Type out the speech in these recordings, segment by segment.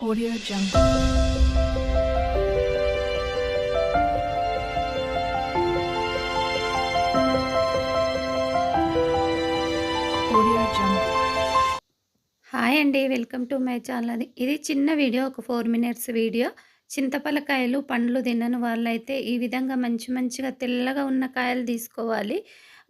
Audio Jungle. Audio Jungle. Hi అండి welcome to my channel ఇది చిన్న వీడియో ఒక ఫోర్ మినిట్స్ వీడియో చింతపలకాయలు పండ్లు తినని వాళ్ళైతే ఈ విధంగా మంచి మంచిగా తెల్లగా ఉన్న కాయలు తీసుకోవాలి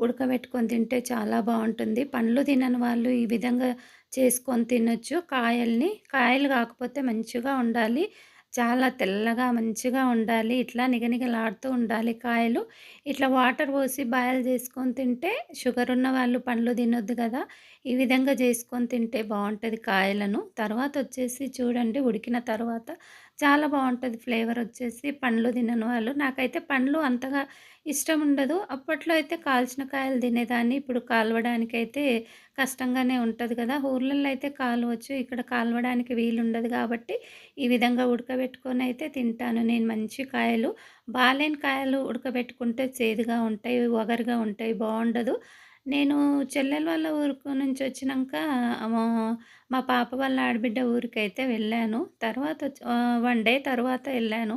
ఉడకబెట్టుకొని తింటే చాలా బాగుంటుంది పండ్లు తినని వాళ్ళు ఈ విధంగా చేసుకొని తినొచ్చు. కాయల్ని కాయలు కాకపోతే మంచిగా ఉండాలి. చాలా తెల్లగా మంచిగా ఉండాలి. ఇట్లా నిగనిగలాడుతూ ఉండాలి కాయలు. ఇట్లా వాటర్ పోసి బాయిల్ చేసుకొని తింటే షుగర్ ఉన్న వాళ్ళు పండ్లు తినొద్దు కదా. ఈ విధంగా చేసుకొని తింటే బాగుంటుంది కాయలను. తర్వాత వచ్చేసి చూడండి ఉడికిన తర్వాత చాలా బాగుంటుంది ఫ్లేవర్ వచ్చేసి పండ్లు తినని వాళ్ళు. నాకైతే పండ్లు అంతగా ఇష్టం ఉండదు. అప్పట్లో అయితే కాల్చిన కాయలు తినేదాన్ని. ఇప్పుడు కాలవడానికి అయితే కష్టంగానే ఉంటుంది కదా. ఊర్లలో అయితే కాలవచ్చు. ఇక్కడ కాలవడానికి వీలుండదు కాబట్టి ఈ విధంగా ఉడకబెట్టుకొని అయితే తింటాను నేను. మంచి కాయలు. బాలేని కాయలు ఉడకబెట్టుకుంటే చేదుగా ఉంటాయి వగరుగా ఉంటాయి బాగుండదు. నేను చెల్లెల వాళ్ళ ఊరికి నుంచి వచ్చినాక మా- పాప వాళ్ళ ఆడబిడ్డ ఊరికైతే వెళ్ళాను. తర్వాత వచ్చి- వన్ డే తర్వాత వెళ్ళాను.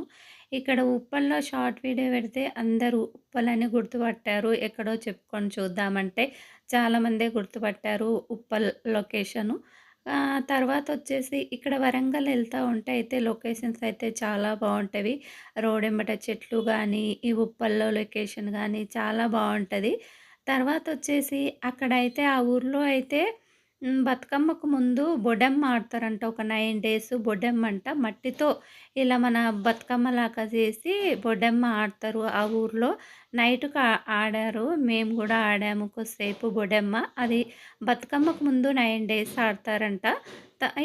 ఇక్కడ ఉప్పల్లో షార్ట్ వీడియో పెడితే అందరూ ఉప్పలని గుర్తుపట్టారు. ఎక్కడో చెప్పుకొని చూద్దామంటే చాలామందే గుర్తుపట్టారు ఉప్పల్ లొకేషను. తర్వాత వచ్చేసి ఇక్కడ వరంగల్ వెళ్తూ ఉంటే అయితే లొకేషన్స్ అయితే చాలా బాగుంటాయి రోడ్ ఎంబట చెట్లు కానీ ఈ ఉప్పల్లో లొకేషన్ కానీ చాలా బాగుంటుంది. తర్వాత వచ్చేసి అక్కడైతే ఆ ఊర్లో అయితే బతుకమ్మకు ముందు బొడెమ్మ ఆడతారంట. ఒక నైన్ డేస్ బొడెమ్మ అంట మట్టితో ఇలా మన బతుకమ్మ లాగా చేసి బొడెమ్మ ఆడతారు ఆ ఊర్లో. నైట్కు ఆడారు. మేము కూడా ఆడాము కొద్దిసేపు. బొడెమ్మ అది బతుకమ్మకు ముందు నైన్ డేస్ ఆడతారంట.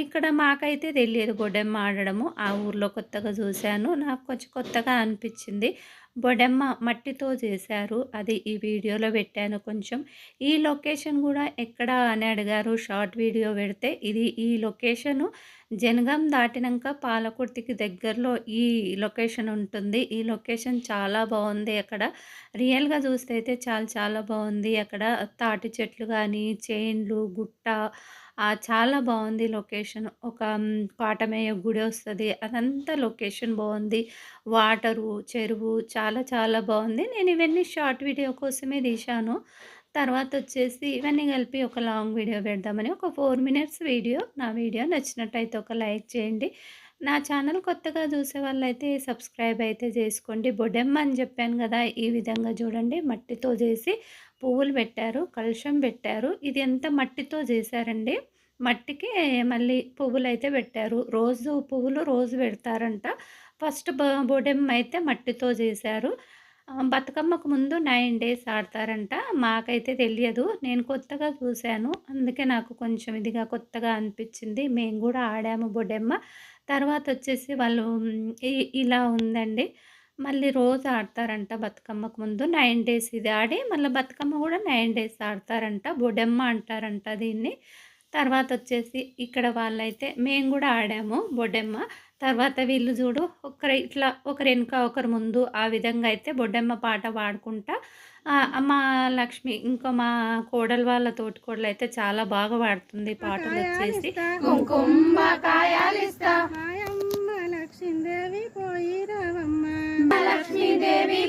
ఇక్కడ మాకైతే తెలియదు బొడెమ్మ ఆడడము. ఆ ఊర్లో కొత్తగా చూశాను. నాకు కొంచెం కొత్తగా అనిపించింది. బొడెమ్మ మట్టితో చేశారు. అది ఈ వీడియోలో పెట్టాను కొంచెం. ఈ లొకేషన్ కూడా ఎక్కడ అని అడిగారు. షార్ట్ వీడియో పెడితే ఇది ఈ లొకేషను జనగాం దాటినాక పాలకుర్తికి దగ్గరలో ఈ లొకేషన్ ఉంటుంది. ఈ లొకేషన్ చాలా బాగుంది అక్కడ. రియల్గా చూస్తే అయితే చాలా చాలా బాగుంది. అక్కడ తాటి చెట్లు కానీ చేన్లు గుట్ట చాలా బాగుంది లొకేషన్. ఒక పాటమేయ గుడి వస్తుంది. అదంతా లొకేషన్ బాగుంది. వాటరు చెరువు చాలా చాలా బాగుంది. నేను ఇవన్నీ షార్ట్ వీడియో కోసమే తీశాను. తర్వాత వచ్చేసి ఇవన్నీ కలిపి ఒక లాంగ్ వీడియో పెడదామని ఒక ఫోర్ మినిట్స్ వీడియో నా వీడియో నచ్చినట్టయితే ఒక లైక్ చేయండి. నా ఛానల్ కొత్తగా చూసే వాళ్ళైతే సబ్స్క్రైబ్ అయితే చేసుకోండి. బొడెమ్మ అని చెప్పాను కదా ఈ విధంగా చూడండి. మట్టితో చేసి పువ్వులు పెట్టారు కలుషం పెట్టారు. ఇది ఎంత మట్టితో చేశారండి? మట్టికి మళ్ళీ పువ్వులు అయితే పెట్టారు. రోజు పువ్వులు రోజు పెడతారంట. ఫస్ట్ బ- బొడెమ్మ అయితే మట్టితో చేశారు. బతుకమ్మకు ముందు నైన్ డేస్ ఆడతారంట. మాకైతే తెలియదు. నేను కొత్తగా చూశాను. అందుకే నాకు కొంచెం ఇదిగా కొత్తగా అనిపించింది. మేము కూడా ఆడాము బొడెమ్మ తర్వాత వచ్చేసి వాళ్ళు ఇ- ఇలా ఉందండి. మళ్ళీ రోజు ఆడతారంట బతుకమ్మకు ముందు నైన్ డేస్ ఇది ఆడి మళ్ళీ బతుకమ్మ కూడా నైన్ డేస్ ఆడతారంట. బొడెమ్మ అంటారంట దీన్ని. తర్వాత వచ్చేసి ఇక్కడ వాళ్ళైతే మేము కూడా ఆడాము బొడ్డెమ్మ. తర్వాత వీళ్ళు చూడు ఒకరు ఇట్లా ఒకరు వెనుక ఒకరు ముందు ఆ విధంగా అయితే బొడ్డెమ్మ పాట పాడుకుంటా. మా లక్ష్మి ఇంకో మా కోడలు వాళ్ళ తోటి కోడలు అయితే చాలా బాగా పాడుతుంది పాటలు వచ్చేసి. పోయి రావమ్మ. లక్ష్మీదేవి